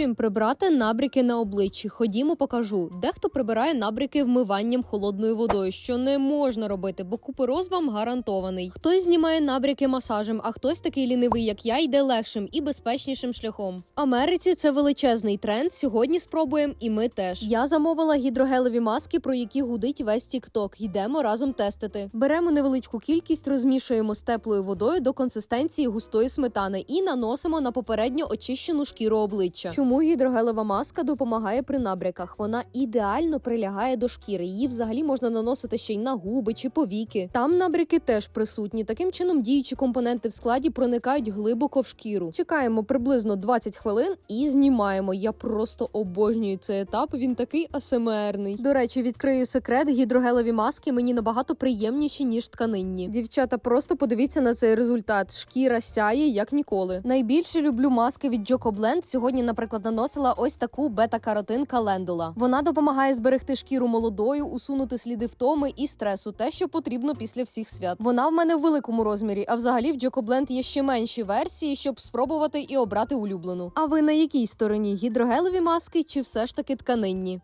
Чим прибрати набряки на обличчі? Ходімо, покажу. Дехто прибирає набряки вмиванням холодною водою, що не можна робити, бо купороз вам гарантований. Хтось знімає набряки масажем, а хтось такий лінивий, як я, йде легшим і безпечнішим шляхом. Америці це величезний тренд. Сьогодні спробуємо, і ми теж. Я замовила гідрогелеві маски, про які гудить весь тікток. Йдемо разом тестити. Беремо невеличку кількість, розмішуємо з теплою водою до консистенції густої сметани і наносимо на попередньо очищену шкіру обличчя. Чому гідрогелева маска допомагає при набряках? Вона ідеально прилягає до шкіри. Її взагалі можна наносити ще й на губи чи повіки. Там набряки теж присутні. Таким чином діючі компоненти в складі проникають глибоко в шкіру. Чекаємо приблизно 20 хвилин і знімаємо. Я просто обожнюю цей етап. Він такий асмрний. До речі, відкрию секрет. Гідрогелеві маски мені набагато приємніші ніж тканинні. Дівчата, просто подивіться на цей результат. Шкіра сяє як ніколи. Найбільше люблю маски від Joko Blend. Сьогодні, наприклад, наносила ось таку бета-каротин календула. Вона допомагає зберегти шкіру молодою, усунути сліди втоми і стресу, те, що потрібно після всіх свят. Вона в мене в великому розмірі, а взагалі в Джокобленд є ще менші версії, щоб спробувати і обрати улюблену. А ви на якій стороні гідрогелеві маски чи все ж таки тканинні?